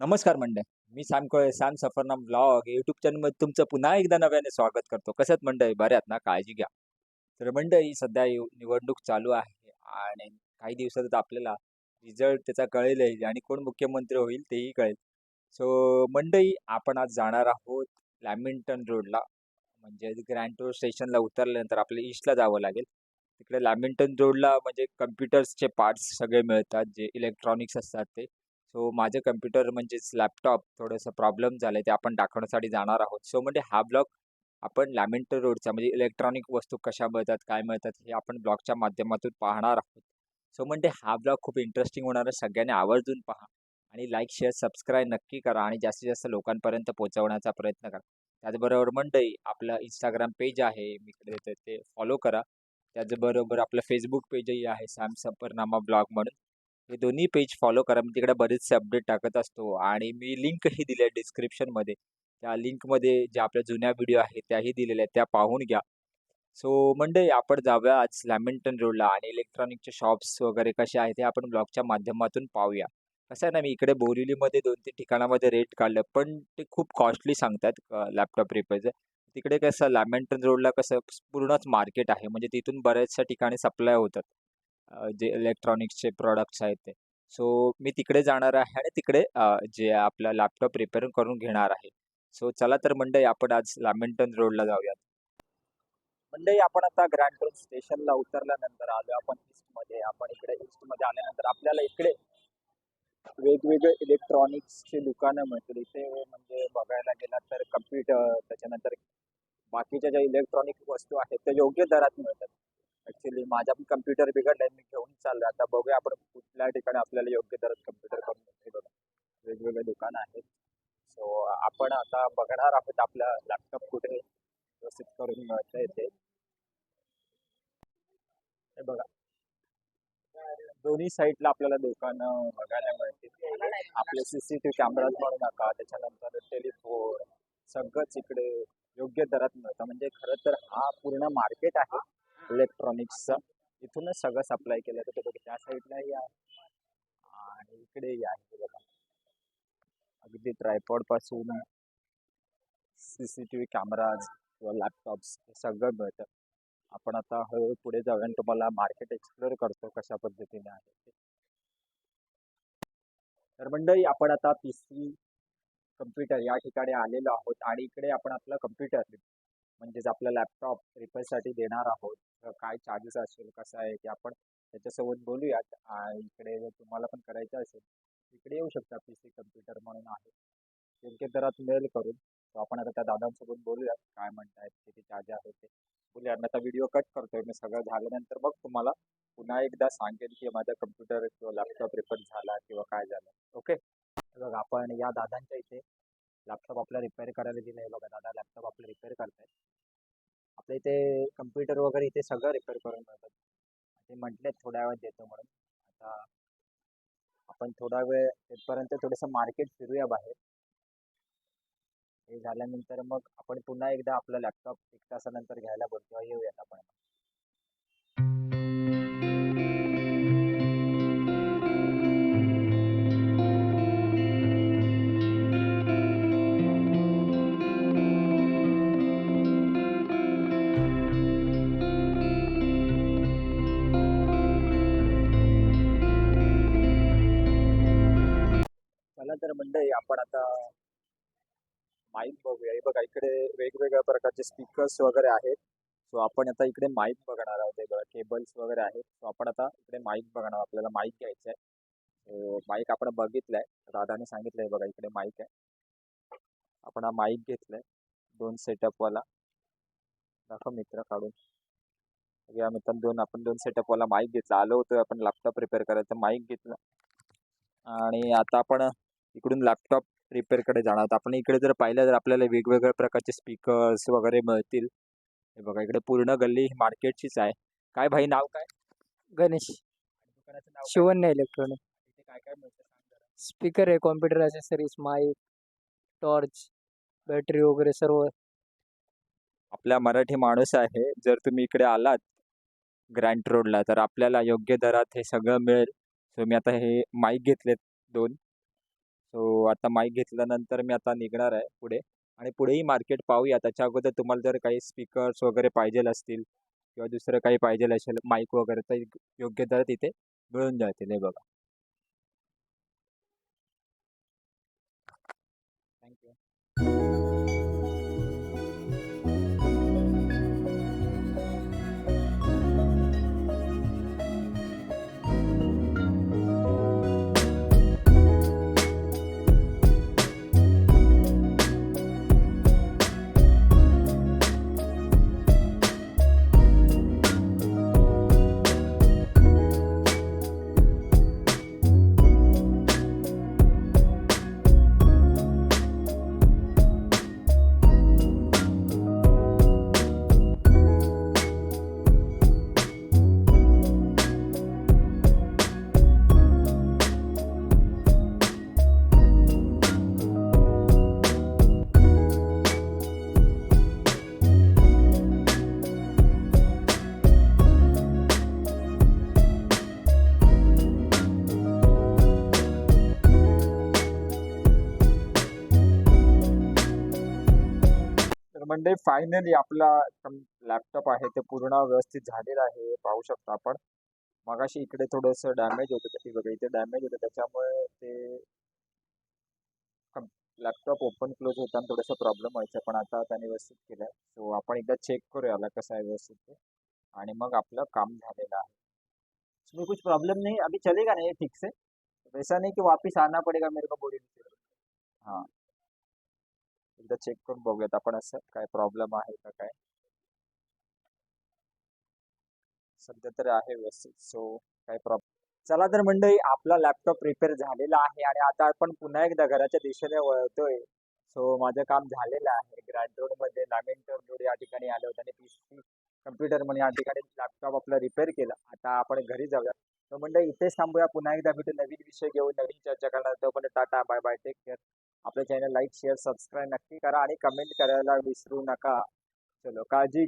नमस्कार मंडळ. मी Sam Kole Sam Safarnama blog. YouTube चॅनलमध्ये तुमचं पुन्हा एकदा नव्याने स्वागत करतो. कसं आहेत मंडळी? बऱ्यात ना? काळजी घ्या. तर मंडळी सध्या यु- निवडणूक चालू आहे आणि काही दिवसातच आपल्याला रिझल्ट त्याचा कळेलही आणि कोण मुख्यमंत्री होईल तेही कळेल. सो मंडळी आपण आज जाणार आहोत लॅमिंटन रोडला. म्हणजे ग्रँड रोड स्टेशनला उतरल्यानंतर आपल्याला ईस्टला जावं लागेल. तिकडे लॅमिंटन रोडला म्हणजे कम्प्युटर्सचे पार्ट्स सगळे मिळतात. जे इलेक्ट्रॉनिक्स असतात ते. सो माझं कम्प्युटर म्हणजेच लॅपटॉप थोडंसं प्रॉब्लेम झालं आहे ते आपण दाखवण्यासाठी जाणार आहोत. सो म्हणजे हा ब्लॉग आपण लॅमेंटर रोडचा म्हणजे इलेक्ट्रॉनिक वस्तू कशा मिळतात काय मिळतात हे आपण ब्लॉगच्या माध्यमातून पाहणार आहोत. सो म्हणजे हा ब्लॉग खूप इंटरेस्टिंग होणार आहे सगळ्यांनी आवर्जून पहा आणि लाईक शेअर सबस्क्राईब नक्की करा आणि जास्तीत जास्त लोकांपर्यंत पोहोचवण्याचा प्रयत्न करा. त्याचबरोबर मंडई आपलं इंस्टाग्राम पेज आहे मी ते फॉलो करा. त्याचबरोबर आपलं फेसबुक पेजही आहे सॅमसफरनामा ब्लॉग म्हणून. हे दोन्ही पेज फॉलो करा. मी तिकडे बरेचसे अपडेट टाकत असतो आणि मी लिंकही दिली आहे डिस्क्रिप्शनमध्ये त्या लिंकमध्ये ज्या आपल्या जुन्या व्हिडिओ आहेत त्याही दिलेल्या आहेत. त्या पाहून घ्या. सो मंडळी आपण जाऊया आज लॅमिंटन रोडला आणि इलेक्ट्रॉनिकचे शॉप्स वगैरे कसे आहेत हे आपण ब्लॉगच्या माध्यमातून पाहूया. कसं आहे ना मी इकडे बोरिवलीमध्ये दोन तीन ठिकाणामध्ये रेट काढलं पण ते खूप कॉस्टली सांगतात लॅपटॉप रिपेअरचं तिकडे कसं लॅमिंटन रोडला कसं पूर्णच मार्केट आहे. म्हणजे तिथून बऱ्याचशा ठिकाणी सप्लाय होतात. जे इलेक्ट्रॉनिक्सचे प्रॉडक्ट्स आहेत ते. सो मी तिकडे जाणार आहे आणि तिकडे जे आपला लॅपटॉप रिपेअर करून घेणार आहे. सो चला तर मंडई आपण आज लॅमिंटन रोडला जाऊयात. मंडई आपण आता ग्रँड रोड स्टेशनला उतरल्यानंतर आलो आपण ईस्टमध्ये आपण इकडे ईस्टमध्ये आल्यानंतर आपल्याला इकडे वेगवेगळे इलेक्ट्रॉनिक्सचे दुकानं मिळतील. इथे म्हणजे बघायला गेलात तर कम्प्युटर त्याच्यानंतर बाकीच्या ज्या इलेक्ट्रॉनिक वस्तू आहेत त्या योग्य दरात मिळतात. ऍक्च्युली माझा पण कम्प्युटर बिघडलाय मी घेऊन चाललोय. आता बघूया आपण कुठल्या ठिकाणी आपल्याला योग्य दरात कम्प्युटर करून बघा. वेगवेगळे दुकानं आहेत. सो आपण आता बघणार आहोत आपला लॅपटॉप कुठे व्यवस्थित करून मिळतं येते. हे बघा. दोन्ही साईडला आपल्याला दुकानं बघायला मिळतील. आपले सीसीटीव्ही कॅमेराज म्हणू नका. त्याच्यानंतर टेलिफोन सगळंच इकडे योग्य दरात मिळतं. म्हणजे खरं तर हा पूर्ण मार्केट आहे. इलेक्ट्रॉनिक्सचा इथूनच सगळं सप्लाय केलं. जातं बघा त्या साईडलाही आहे आणि इकडेही आहे बघा. अगदी ट्रायपॉडपासून C C T V cameras किंवा लॅपटॉप्स हे सगळं मिळतं. आपण आता हळूहळू पुढे जाऊया आणि तुम्हाला मार्केट एक्सप्लोअर करतो कशा पद्धतीने आहे ते. तर मंडळी आपण आता पी सी कम्प्युटर या ठिकाणी आलेलो आहोत. आणि इकडे आपण आपला कम्प्युटर म्हणजेच आपला लॅपटॉप रिपेअरसाठी देणार आहोत. तर काय चार्जेस असेल कसं आहे ते आपण त्याच्यासोबत बोलूयात इकडे जर तुम्हाला पण करायचं असेल इकडे येऊ शकता पी सी कम्प्युटर म्हणून आहे. योग्य दरात मेल करून तो आपण आता त्या दादांसोबत बोलूयात काय म्हणतायत किती चार्ज आहे ते. बोलूया मी आता व्हिडिओ कट करतोय मी सगळं झाल्यानंतर मग तुम्हाला पुन्हा एकदा सांगेन की माझा कम्प्युटर किंवा लॅपटॉप रिपेअर झाला किंवा काय झालं. ओके बघा आपण या दादांच्या इथे लॅपटॉप आपला रिपेअर करायला दिलं आहे बघा दादा लॅपटॉप आपलं रिपेअर करतायत. आपल्या इथे कम्प्युटर वगैरे इथे सगळं रिपेअर करून मिळतात ते म्हटलेत थोड्या वेळात देतो म्हणून. आता आपण थोडा वेळ तिथपर्यंत थोडंसं मार्केट फिरूया बाहेर. हे झाल्यानंतर मग आपण पुन्हा एकदा आपला लॅपटॉप एक तासानंतर घ्यायला बोलतो. येऊयात आपण. चला तर मंडळी आपण आता माईक बघूया. हे बघा इकडे वेगवेगळ्या प्रकारचे स्पीकर्स वगैरे आहेत. सो आपण आता इकडे माईक बघणार आहोत. हे बघा केबल्स वगैरे आहेत. सो आपण आता इकडे माईक बघणार आहोत. आपल्याला माईक घ्यायचं आहे. माईक आपण बघितलंय. दादाने सांगितलंय बघा इकडे माईक आहे. आपण हा माईक घेतलाय. दोन सेटअपवाला दाखव मित्र काढून. या मित्रांनो दोन आपण दोन सेटअपवाला माईक घेतला. आलो होतो आपण लॅपटॉप रिपेअर करायचं माईक घेतला. आणि आता आपण इकडून लॅपटॉप रिपेअरकडे जाणार. आहोत आपण इकडे जर पाहिलं तर आपल्याला वेगवेगळ्या प्रकारचे स्पीकर्स वगैरे मिळतील. हे बघा इकडे पूर्ण गल्ली ही मार्केटचीच आहे. काय भाई नाव काय? गणेश. दुकानाचं नाव काय? शिवन्य इलेक्ट्रॉनिक इथे काय काय मिळतं सांग जरा. स्पीकर आहे computer accessories mic torch battery वगैरे सर्व. आपला मराठी माणूस आहे. जर तुम्ही इकडे आलात ग्रँट रोडला तर आपल्याला योग्य दरात हे सगळं मिळेल. सो मी आता हे माईक घेतलेत दोन. सो आता माईक घेतल्यानंतर मी आता निघणार आहे पुढे आणि पुढेही मार्केट पाहूया. त्याच्या अगोदर तुम्हाला जर काही स्पीकर्स वगैरे पाहिजेल असतील किंवा दुसरं काही पाहिजेल असेल माईक वगैरे तर योग्य दर तिथे मिळून जातील. हे बघा. थँक्यू म्हणजे फायनली आपला लॅपटॉप आहे ते पूर्ण व्यवस्थित झालेला आहे पाहू शकतो आपण. मगाशी इकडे थोडस डॅमेज होतं ते बघा इथे डॅमेज होतं त्याच्यामुळे ते लॅपटॉप ओपन क्लोज होताना थोडासा प्रॉब्लेम व्हायचा पण आता त्याने व्यवस्थित केलं सो आपण एकदा चेक करूया कसं आहे व्यवस्थित ते. आणि मग आपलं काम झालेलं आहे. इसमें कुछ प्रॉब्लम नहीं अभी चलेगा ना ये ठीक से? वैसा नहीं कि वापस आना पड़ेगा मेरे को बोरिंग हां. एकदा चेक करून बघूयात आपण असं काय प्रॉब्लेम आहे का काय. सध्या तर आहे व्यवस्थित सो काय प्रॉब्लेम चला तर मंडळी आपला लॅपटॉप रिपेअर झालेला आहे आणि आता आपण पुन्हा एकदा घराच्या दिशेने वळतोय. सो माझं काम झालेलं आहे. ग्रँड रोडमध्ये लॅमेंटर रोड या ठिकाणी आलं होतं आणि पी सी कम्प्युटर म्हणून या ठिकाणी लॅपटॉप आपला रिपेअर केला. आता आपण घरी जाऊया तर मंडळी इथेच थांबूया. पुन्हा एकदा भेटू. नवीन विषय घेऊन नवीन चर्चा करणार तोपर्यंत tata bye bye take care आपल्या चॅनल लाईक शेअर सबस्क्राईब नक्की करा आणि कमेंट करायला विसरू नका. चलो काळजी